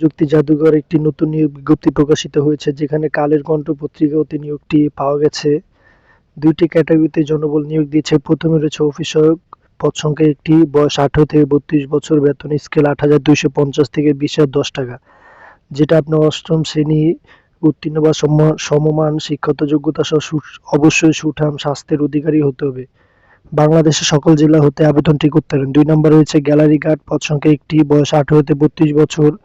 প্রযুক্তি জাদুঘর একটি নতুন নিয়োগ বিজ্ঞপ্তি প্রকাশিত হয়েছে, যেখানে কালের কণ্ঠ পত্রিকাতে নিয়োগটি পাওয়া গেছে। দুইটি ক্যাটাগরিতে জনবল নিয়োগ দিয়েছে। প্রথমে রয়েছে অফিস সহায়ক, পদ সংখ্যা একটি, বয়স আঠারো থেকে বত্রিশ বছর, বেতন স্কেল আট হাজার দুইশো পঞ্চাশ থেকে বিশ হাজার দশ টাকা। যেটা আপনার অষ্টম শ্রেণি, উত্তীর্ণ বা সম- সমমান শিক্ষাগত যোগ্যতা সহ অবশ্যই সুঠাম স্বাস্থ্যের অধিকারী হতে হবে। বাংলাদেশের সকল জেলা হতে আবেদনটি করতে পারেন। দুই নম্বর রয়েছে গ্যালারি গার্ড, পদ সংখ্যা একটি, বয়স আঠারো হতে বত্রিশ বছর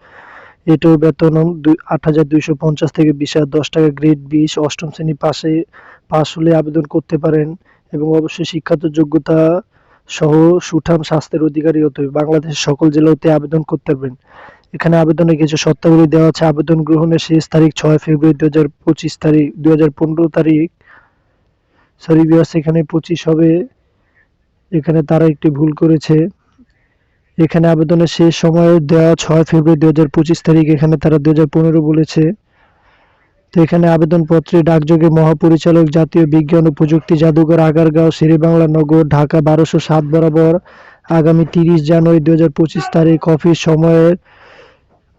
এটাও বেতন আট হাজার দুইশো পঞ্চাশ থেকে বিশ হাজার দশ টাকা, গ্রেড বিশ অষ্টম শ্রেণি পাশে, পাশ হলে আবেদন করতে পারেন এবং অবশ্যই শিক্ষাগত যোগ্যতা সহ সুঠাম স্বাস্থ্যের অধিকারী হতে হবে। বাংলাদেশের সকল জেলাতে আবেদন করতে পারবেন। এখানে আবেদনের কিছু শর্তাবলী দেওয়া আছে। আবেদন গ্রহণের শেষ তারিখ ছয় ফেব্রুয়ারি দু হাজার পঁচিশ তারিখ দু হাজার পনেরো তারিখ। সরি বিয়ার্স এখানে পঁচিশ হবে। এখানে তারা একটি ভুল করেছে। এখানে আবেদনের শেষ সময় দেওয়া ছয় ফেব্রুয়ারি দু হাজার পঁচিশ তারিখ, এখানে তারা দু হাজার পনেরো বলেছে। তো এখানে আবেদনপত্রে ডাকযোগে মহাপরিচালক, জাতীয় বিজ্ঞান ও প্রযুক্তি জাদুঘর, আগারগাঁও শেরেবাংলা নগর, ঢাকা বারোশো সাত বরাবর আগামী তিরিশ জানুয়ারি দু হাজার পঁচিশ তারিখ অফিস সময়ের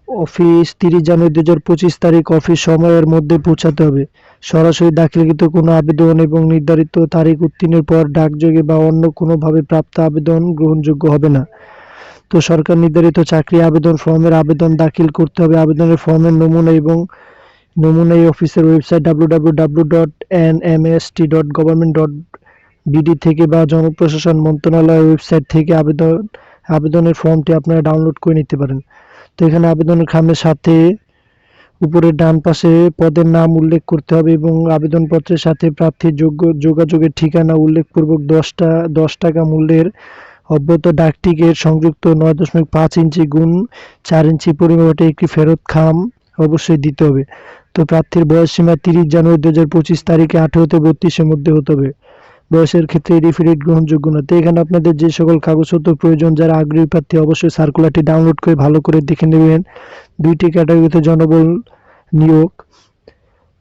অফিস তিরিশ জানুয়ারি দু হাজার পঁচিশ তারিখ অফিস সময়ের মধ্যে পৌঁছাতে হবে। সরাসরি দাখিলকৃত কোনো আবেদন এবং নির্ধারিত তারিখ উত্তীর্ণের পর ডাকযোগে বা অন্য কোনোভাবে প্রাপ্ত আবেদন গ্রহণযোগ্য হবে না। তো সরকার নির্ধারিত চাকরি আবেদন ফর্মের আবেদন দাখিল করতে হবে। আবেদনের ফর্মের নমুনা এবং নমুনা এই অফিসের website W W W dot N M S T dot government dot BD থেকে বা জনপ্রশাসন মন্ত্রণালয়ের ওয়েবসাইট থেকে আবেদন, আবেদনের ফর্মটি আপনারা ডাউনলোড করে নিতে পারেন। তো এখানে আবেদনের খামের সাথে উপরের ডান পাশে পদের নাম উল্লেখ করতে হবে এবং আবেদনপত্রের সাথে প্রার্থীর যোগ্য, যোগাযোগের ঠিকানা উল্লেখপূর্বক দশটা, দশ টাকা মূল্যের অব্যত ডাকটিকেট সংযুক্ত নয় দশমিক পাঁচ ইঞ্চি গুণ চার ইঞ্চি পরিমাপে একটি ফেরত খাম অবশ্যই দিতে হবে। তো প্রার্থীর বয়স সীমা তিরিশ জানুয়ারি দু হাজার পঁচিশ তারিখে আঠেরো থেকে বত্রিশের মধ্যে হতে হবে। বয়সের ক্ষেত্রে রিফিডেট গ্রহণযোগ্য না তো এখানে আপনাদের যে সকল কাগজপত্র প্রয়োজন, যারা আগ্রহী প্রার্থী, অবশ্যই সার্কুলারটি ডাউনলোড করে ভালো করে দেখে নেবেন। দুইটি ক্যাটাগরিতে জনবল নিয়োগ।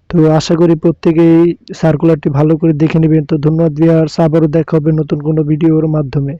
তো আশা করি প্রত্যেকেই সার্কুলারটি ভালো করে দেখে নেবেন। তো ধন্যবাদ ভিউয়ার্স। আবারও দেখা হবে নতুন কোনো ভিডিওর মাধ্যমে।